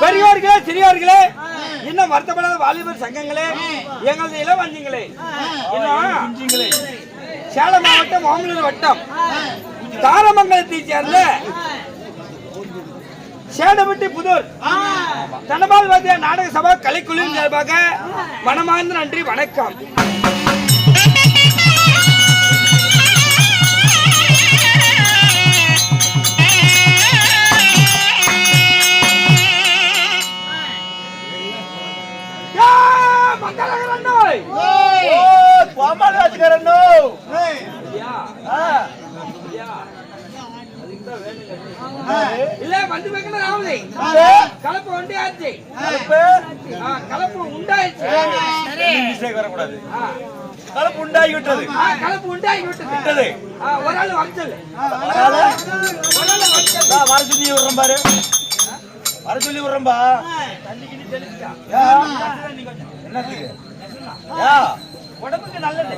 பெரியோர்களே சிறியோர்களே இன்னும் வருத்தப்படாத வாலிபர் சங்கங்களே எங்களது இளவஞ்சிங்களே. இன்னும் சேலம் மாவட்டம் மாமல்லூர் வட்டம் தாரமங்கலத்தை சேர்ந்த சேடமிட்டி புதூர். தனபால் வாத்திய நாடக சபா கலைக்குழுவின் சார்பாக மனமார்ந்த நன்றி வணக்கம். கலப்பு உண்டாச்சு கலப்பு? உண்டாயிடுச்சு. வரக்கூடாது. கலப்பு உண்டாகி விட்டது. கலப்பு உண்டாகி விட்டது. விட்டது. ஒரு ஆள் வச்சல் வர சொல்லி விடுறேன் பாரு. வர சொல்லி கொஞ்சம். என்னத்துக்கு? உடம்புக்கு நல்லது.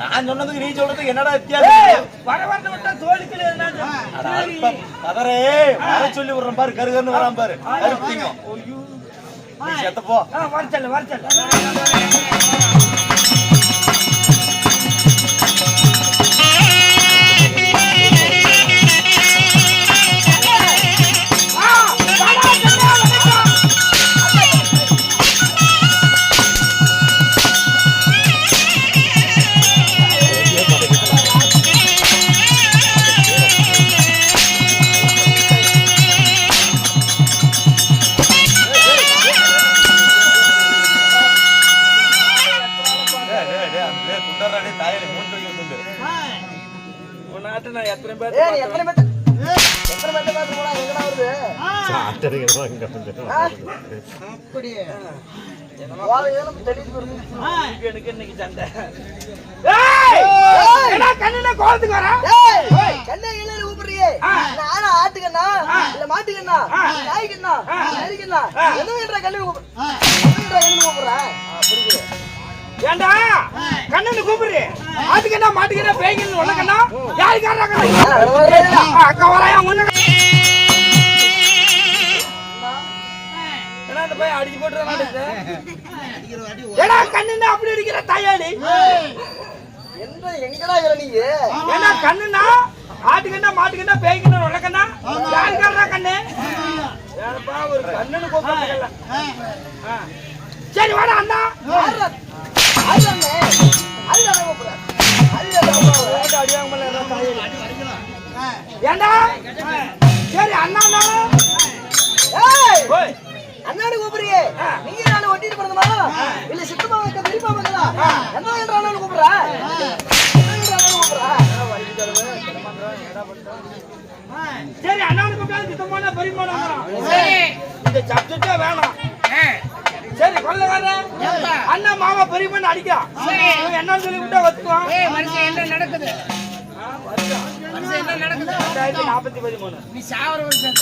நான் சொன்னதுக்கு நீ சொல்றதுக்கு என்னடா வித்தியாசம்? வர வரத விட்டா தோலுக்கு. கதரே வர சொல்லி விடுறேன் பாரு கருகன்னு வரான் பாரு. கருப்பிங்க நீ செத்தப்போ வரச்சல் டேய், நாட்டு நான் எத்தனை பேர் எத்தனை வருது. எனக்கு இன்னைக்கு சண்டை கோலத்துக்கு வரா ஏய், கண்ணை கிண்ணை கூப்பிடுறியே? நானா ஆட்டுக்கண்ணா? இல்ல மாட்டுக்கண்ணா? நாய்க்கண்ணா? நரிக்கண்ணா? எதுவும்ன்றா கண்ணை கூப்பிடு- எதுவும்ன்றா கண்ணை கூப்பிடுற? ஏண்டா? கண்ணனு கூப்பிடு அதுக்கு என்ன மாட்டுக்கு என்ன பேய்க்கு உனக்கண்ணா யாருக்காரா அக்கா வராயா என்ன பையன் அடிச்சு கண்ணுன்னா அப்படி அடிக்கிற தாயாளி? எந்த எங்கடா இருக்கிற நீ? ஏன்னா கண்ணுனா ஆட்டுக்கண்ணா மாட்டுக்கண்ணா பேய்க்கண்ணா யாருக்காரா கண்ணு? ஒரு. சரி வாடா அண்ணா. ஏண்டா? சரி அண்ணா ஏய், அண்ணாடு கூப்பிடுறியே. நீங்க நானும் ஒட்டிட்டு பிறந்தமா இல்ல சித்தமா வைக்க பெரியப்பா வைக்கலா என்ன என்ற அண்ணன் கூப்பிடுற? சரி அண்ணாவுக்கு கூப்பிட்டா சித்தமான பெரியமான இந்த சப்ஜெக்டே வேணாம். சரி கொள்ளக்கார. அண்ணா மாமா பெரியமான அடிக்கிறான் இவன் என்னன்னு சொல்லி விட்டா ஒத்துக்குவான் என்ன நடக்குது? என்ன நடக்குது? நாற்பத்தி பதிமூணு. நீ சாவர வருஷம்.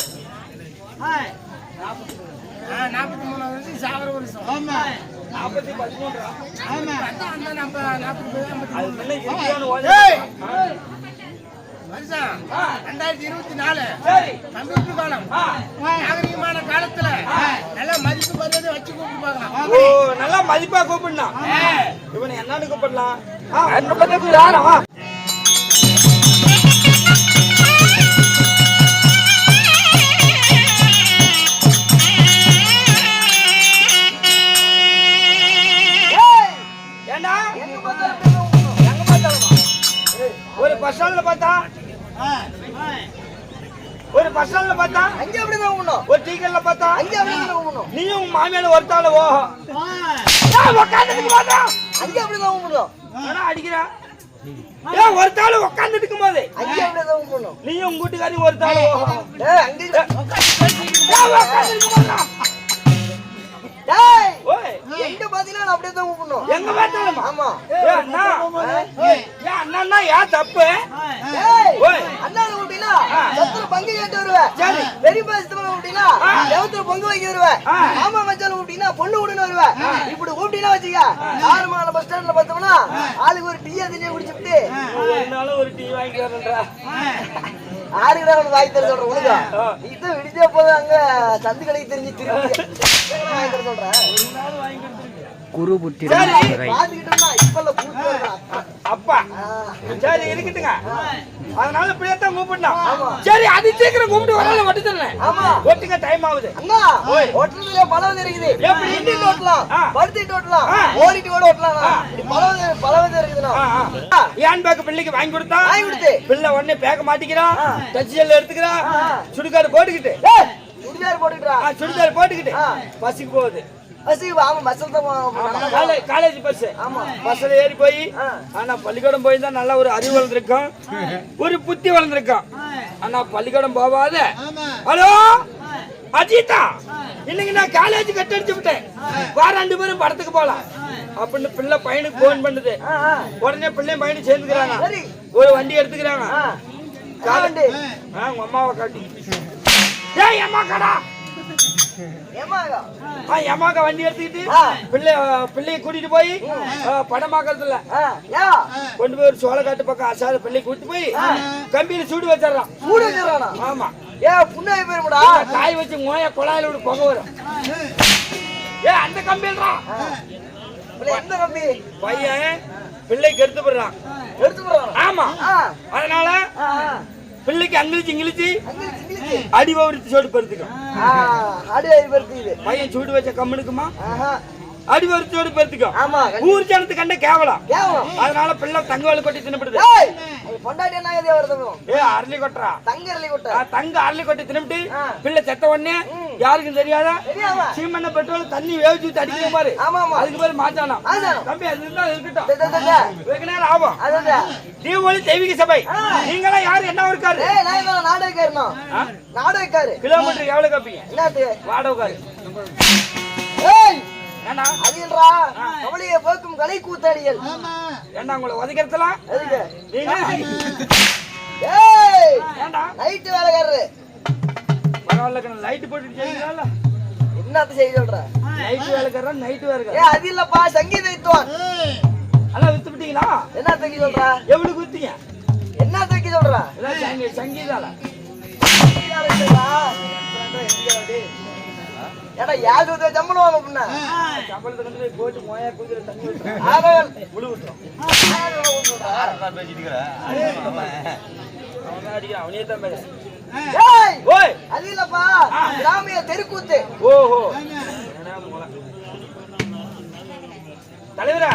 நாற்பத்தி மூணாவது வருஷம் சாவர வருஷம். நாற்பத்தி நம்ம நாற்பத்தி வருஷம் ரெண்டாயிரத்தி இருபத்தி நாலு சரி. கம்ப்யூட்டர் காலம். ஆ. நாகரிகமான காலத்துல நல்ல மதிப்பு மரியாதை வச்சு கூப்பிட்டு பார்க்கலாம் ஓ நல்லா மதிப்பா கூப்பிடலாம். இவனை என்னன்னு கூப்பிடலாம். ஒரு பஸ் ஸ்டாண்ட்ல பார்த்தா அங்க அப்படிதான் கூப்பிடணும் ஒரு டீக்கல்ல பார்த்தா அங்க அப்படிதான் கூப்பிடணும் நீயும் உங்க மாமியால ஒருத்தால ஓஹோ. உட்காந்துட்டு பார்த்தா அங்க அப்படிதான் கூப்பிடணும் ஆனா அடிக்கிறா? ஏன் ஒருத்தால உட்காந்துட்டு இருக்கும் போது. அங்க அப்படிதான் கூப்பிடணும் நீயும் உங்க வீட்டுக்காரி ஏய் ஓய். எங்க பாத்தீங்கன்னா நான் அப்படியே தான் கூப்பிடணும் எங்க பார்த்தாலுமா. ஆமா. ஏன் அண்ணா. ஏன் தப்பு ஏய் ஓய் அண்ணா கூப்பிட்டீங்கன்னா சத்துல பங்கு கேட்டு வருவேன் சரி. பெரியப்பா சித்தப்பா கூப்பிட்டீங்கன்னா எவத்துல பொங்கு வைக்க வருவேன் ஆ. மாமா மச்சான் கூப்பிட்டீங்கன்னா பொண்ணு விடுன்னு வருவேன் இப்படி கூப்பிட்டீங்கன்னா வச்சுக்க ஆறுமான பஸ் ஸ்டாண்ட்ல பார்த்தோம்னா ஆளுக்கு ஒரு டீ அதிலே குடிச்சுட்டு ஒரு நாளும் ஒரு டீ வாங்கி வரேன்றா ஆறுகிட்ட வந்து வாங்கி தர சொல்றேன் உனக்கு. நீ தான் விடிஞ்ச அங்க சந்து கடைக்கு தெரிஞ்சு திரும்பி. வாங்கி தர சொல்றேன். புடிச்சு அப்பா. சரி இருக்கட்டுங்க. அதனால இப்படியேத்தான் கூப்பிடணும் சரி அது சீக்கிரம் கூப்பிட்டு வரல வட்டி தரேன் ஆமா. ஒட்டுங்க டைம் ஆகுது. அண்ணா ஓட்டுறதுல பல இருக்குது. எப்படி? இண்டிட்டு ஓட்டலாம். ஆ. படுத்துட்டு ஓட்டலாம். ஓடிட்டு கூட ஓட்டலாம். இப்படி பல வித- பல விதம் இருக்குதுண்ணா. ஏன் பேக்கு பிள்ளைக்கு வாங்கி கொடுத்தா? வாங்கி கொடுத்து. பிள்ளை உடனே பேக்க மாட்டிக்கிறான் டச் செல்ல எடுத்துக்கிறான். சுடுகாடு போட்டுக்கிட்டு. சுடிதார் போட்டுக்கிட்டா ஆ, சுடிதார் போட்டுக்கிட்டு. ஆ. பஸ்ஸுக்கு போகுது. பஸ் ஆமா. பஸ்ல தான் காலேஜ் பஸ். ஆமா. பஸ்ல ஏறி போய் ஆ. ஆனா பள்ளிக்கூடம் போய் தான் நல்ல ஒரு அறிவு வளர்ந்துருக்கும் ஒரு புத்தி வளர்ந்துருக்கும் ஆனா பள்ளிக்கூடம் போவாத ஹலோ? அஜிதா இன்னைக்கு நான் காலேஜ் கட் அடிச்சு விட்டேன். வா ரெண்டு பேரும் படத்துக்கு போலாம் அப்படின்னு பிள்ளை பையனுக்கு போன் பண்ணுது. உடனே பிள்ளை பையனும் சேர்ந்துக்கிறாங்க. சரி. ஒரு வண்டி எடுத்துக்கிறாங்க. உங்க அம்மாவை காட்டி. ஏய் அம்மா கடா. எம்மாக்கா வண்டி எடுத்துக்கிட்டு. பிள்ளை பிள்ளைய கூட்டிட்டு போய் படமாக்கறதுல. கொண்டு போய் ஒரு சோளக்காட்டு பக்கம் அசாத பிள்ளை கூட்டி போய் கம்பியில சூடு வச்சிடறான். சூடு வச்சிடறானா? ஆமா. ஏ, புண்ணாகி போயிருமுடா. காய் வச்சு மோய குழாயில விட புகை வரும். ஏ அந்த பிள்ளை எந்த கம்பி? பையன் பிள்ளை கெடுத்து போடுறான். எடுத்து போடுறானா? ஆமா. அதனால. பிள்ளைக்கு அங்கிலிச்சு இங்கிலிச்சு. அடி பவுரிச்சு சோடு பருத்துக்கும். பையன் சூடு வச்ச கம்முனுக்குமா. அடி சோடு பருத்துக்கும் ஆமா, ஊர் ஜனத்து கண்ட கேவலம். அதனால பிள்ளை தங்கவாளு கொட்டி அது பொண்டாட்டி என்ன? ஏ அரளி கொட்டுறா தங்க அரளி கொட்டை. தங்க அரளி கொட்டி தின்னுபிட்டு ஆ. பிள்ளை செத்த உடனே யாருக்கும் தெரியாத? தெரியாம? சீமெண்ண பெட்ரோல் தண்ணி வேவிச்சு ஊத்தி அடிக்கிற பாரு. அதுக்கு பேரு மாச்சானம். தம்பி அது இருந்தா இருக்கட்டும். வெகு நேரம் ஆகும். அதான். தீபாவளி தெய்வீக சபை. நீங்களாம் யாரு? என்ன இருக்காரு நாடகக்காரனா? நாடகக்காரு. கிலோமீட்டர் எவ்வளவு கேப்பீங்க என்னது? வாடகைக்காரு. ஏய், ஏண்டா அது இல்லடா. கவலையை போக்கும் கலை கூத்தாடிகள் ஏண்டா உங்களை ஏண்டா? நைட்டு வேலைக்காரரு. பரவாயில்ல லைட் போட்டு செய்யலாம் என்னத்த செய்ய சொல்ற? நைட் வேலைக்காரன் நைட் ஏ வேலைக்காரன் அது இல்லப்பா சங்கீத வித்துவான் எல்லாம் வித்து விட்டீங்களா? என்ன தூக்கி சொல்ற? எவ்வளவு குத்தீங்க என்ன தூக்கி சொல்ற? சங்கீதால? ஏடா யாரு சம்பளம் வாங்க பின்ன சம்பளத்தை கொண்டு போய் போட்டு மோயா குதிரை தண்ணி அவன் தான் பேச ஓய். அது இல்லப்பா கிராமிய தெருக்கூத்து. ஓஹோ. தலைவரா.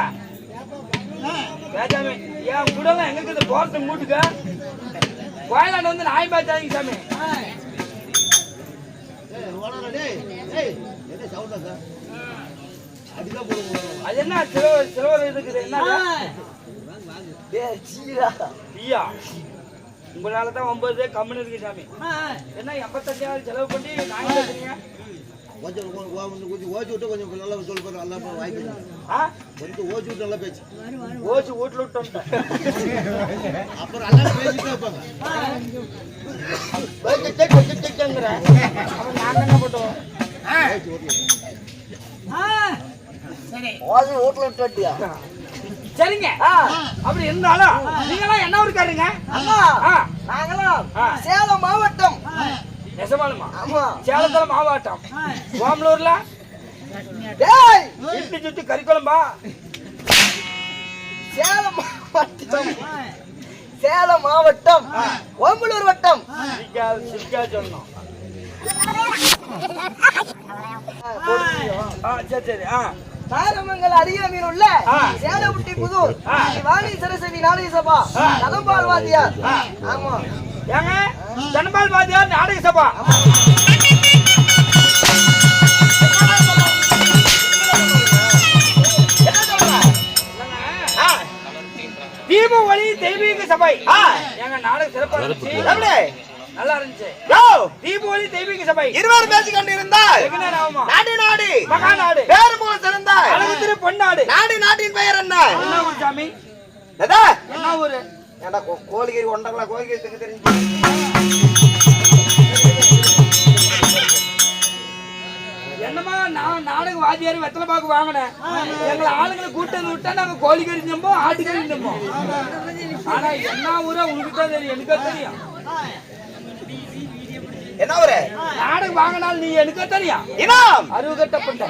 பேசாமி ஏன் கூடலாம் எங்க இருக்குது? போறது மூட்டுக்க. கோயிலாண்டு வந்து நாய் பேச்சாதீங்க சாமி. அது என்ன சிலவர் சிலவர் இருக்குது? என்ன உங்களால தான் ஒன்பது கம்முன்னு இருக்கு சாமி. என்ன எண்பத்தஞ்சாயிரம் செலவு பண்ணி நாய் பேசுறீங்க கொஞ்சம் ஓச்சு விட்டு கொஞ்சம் நல்லா சொல்லி பாரு நல்லா வாய்ப்பு ஆ? கொஞ்சம் ஓச்சு விட்டு நல்லா பேச்சு ஓச்சு வீட்டுல விட்டு வந்துட்டேன். அப்புறம் நல்லா பேசிட்டே இருப்பாங்க. அவன் நாங்க என்ன பண்ணுவோம்? சரி. ஓசி வீட்டுல விட்டு வட்டியா சரிங்க. அப்படி இருந்தாலும் நீங்களாம் என்ன இருக்காருங்க நாங்களாம். சேலம் மாவட்டம். நெசமாலுமா சேலத்துல மாவாட்டம். ஓமலூர்ல? டேய்! இட்லி சுத்தி கறி குழம்பா? சேலம் மாவட்டம். சேலம் மாவட்டம். ஓம்பலூர் வட்டம். ஆ சரி சரி. ஆ. தாரமங்கல் அருகாமையில் உள்ள ஆ. சேலமுட்டி புதூர் வாணி சரஸ்வதி நாடக சபா நலம்பால் வாத்தியார். ஆமா. ஏங்க? தனபால் வாத்தியார் நாடக சபா. தீப ஒளி தெய்வீக சபை. எங்க நாடகம் சிறப்பா இருந்துச்சு. நல்லா இருந்துச்சு தீப ஒளி தெய்வீக சபை. இருவர் பேசிக் கொண்டிருந்தால்? நாடு நாடு மகாநாடு. பேரு மூல சிறந்தால் அழகு திரு பொன்னாடு. நாடு நாட்டின் பெயர் என்ன? என்ன ஊர் சாமி எதா? என்ன ஊரு? ஏண்டா கோ- கோழிக்கறி ஒன்றங்களா கோழிக்கறி திங்க தெரிஞ்சு என்னமா நான் நாடக வாத்தியார் வெத்தலை பாக்கு வாங்கினேன். எங்களை ஆளுங்களை கூட்டம் விட்டா நாங்க கோழி கறி நம்போம் ஆட்டு நம்போம் ஆனா என்ன ஊரா உனக்கு தான் தெரியும் எனக்கு தெரியும். என்ன ஒரு நாடகம் வாங்கினால் நீ எனக்கு தெரியும். இனாம் அறுவு கட்டப்பட்ட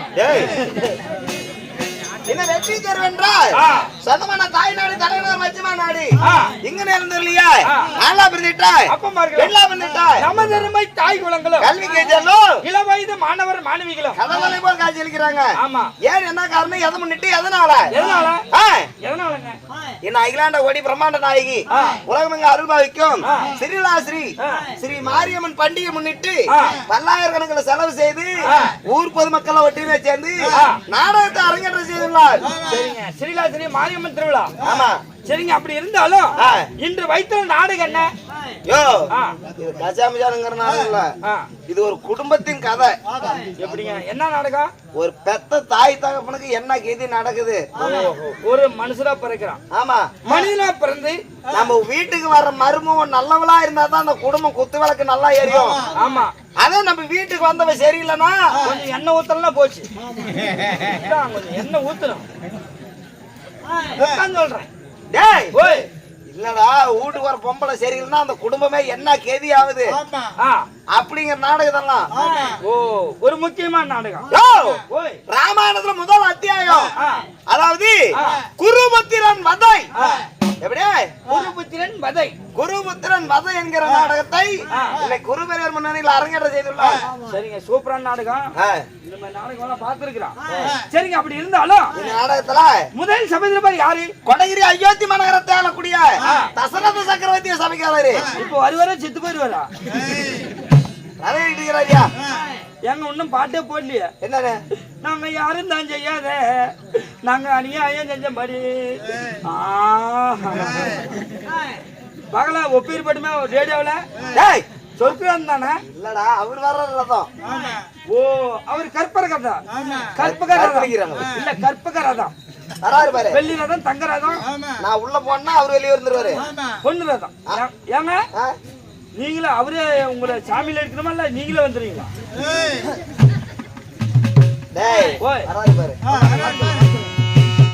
என்ன வெற்றி தருவென்றால் ஆ. சொந்தமான தாய் நாடு தலைநகர் மச்சிமா நாடு. இங்க நேர்ந்து இல்லையா. நல்லா. வெள்ளா பிறந்துட்டாய் நமதருமை தாய் குலங்களும் கல்வி கேட்டாலும் இள வயது மாணவர் மாணவிகளும் கதவலை போல் காட்சி அளிக்கிறாங்க ஆமா ஏன் என்ன காரணம் எதை முன்னிட்டு எதனால எதனால. எதனாலங்க என்ன அகிலாண்ட கோடி பிரம்மாண்ட நாயகி ஆ. உலகமெங்க அருள்பாவிக்கும். ஸ்ரீலாஸ்ரீ. ஸ்ரீ மாரியம்மன் பண்டிகை முன்னிட்டு. பல்லாயிரக்கணக்கில் செலவு செய்து. ஊர் பொதுமக்களை ஒற்றுமை சேர்ந்து. நாடகத்தை அரங்கேற்றம் செய்துள்ளார் சரிங்க. ஸ்ரீலாசிரி மாரியம்மன் திருவிழா. ஆமா. சரிங்க. அப்படி இருந்தாலும். இன்று வைத்த நாடகம் என்ன? யோ. இது இல்ல ஆ. இது ஒரு குடும்பத்தின் கதை. எப்படிங்க? என்ன நாடகம்? ஒரு பெத்த தாய் தகப்பனுக்கு என்ன கீதி நடக்குது? ஒரு மனுஷரா பிறக்கிறான். ஆமா. மனிதனா பிறந்து நம்ம வீட்டுக்கு வர்ற மருமகன் நல்லவளா இருந்தா தான் அந்த குடும்பம் குத்து விளக்கு நல்லா எரியும். ஆமா. அதே நம்ம வீட்டுக்கு வந்தவ சரியில்லைன்னா கொஞ்சம் எண்ணெய் ஊத்தலாம் போச்சு. கொஞ்சம் எண்ணெய் உட்கார்ந்து சொல்றேன். டேய். ஓய். இல்லடா வீட்டுக்கு வர பொம்பளை சரியில்லைன்னா அந்த குடும்பமே என்ன கெதி ஆகுது அப்படிங்கிற நாடகத்தெல்லாம் ஓ ஒரு முக்கியமான நாடகம். ராமாயணத்துல முதல் அத்தியாயம். அதாவது ஆ. குருபுத்திரன் வதை. எப்படியே குருபுத்திரன் வதை. குருபுத்திரன் வதை என்கிற நாடகத்தை. இன்னைக்கு குருபெரியர் முன்னணியில் அரங்கேற்றம் செய்துள்ளார். சரிங்க சூப்பரான நாடகம். இந்த மாதிரி நாடகம் எல்லாம் பார்த்திருக்கிறான் சரிங்க அப்படி இருந்தாலும் இந்த நாடகத்துல முதல் சபையில் யாரு? கொடகிரி அயோத்தி மாநகரத்தை ஆளக்கூடிய தசரத சக்கரவர்த்திய சபைக்காரரு. இப்போ வருவாரா செத்து போயிருவாரா? அதை இடுகிறாரியா எங்க ஒன்றும் பாட்டே போடலையே. என்னன்னு நாங்க யாரும் தான் செய்யாத. நாங்க அநியாயம் செஞ்ச மாதிரி பகல ஒப்பீர் பட்டுமே ரேடியோவில்? டேய் சொல்கிறான் தானே? இல்லடா அவர் வர்ற ரதம். ஓ அவர் கற்பக கதா கற்பக ரதம். இல்ல கற்பக ரதம் வராரு பாரு. வெள்ளி ரதம் தங்க ரதம். நான் உள்ள போனா அவர் வெளியே இருந்துருவாரு. பொண்ணு ரதம். ஏங்க? ஆ? நீங்களும் அவரே உங்களை சாமியில இருக்கணுமா இல்ல நீங்களே வந்துடுவீங்களா டேய் ஓய். வராரு பாரு.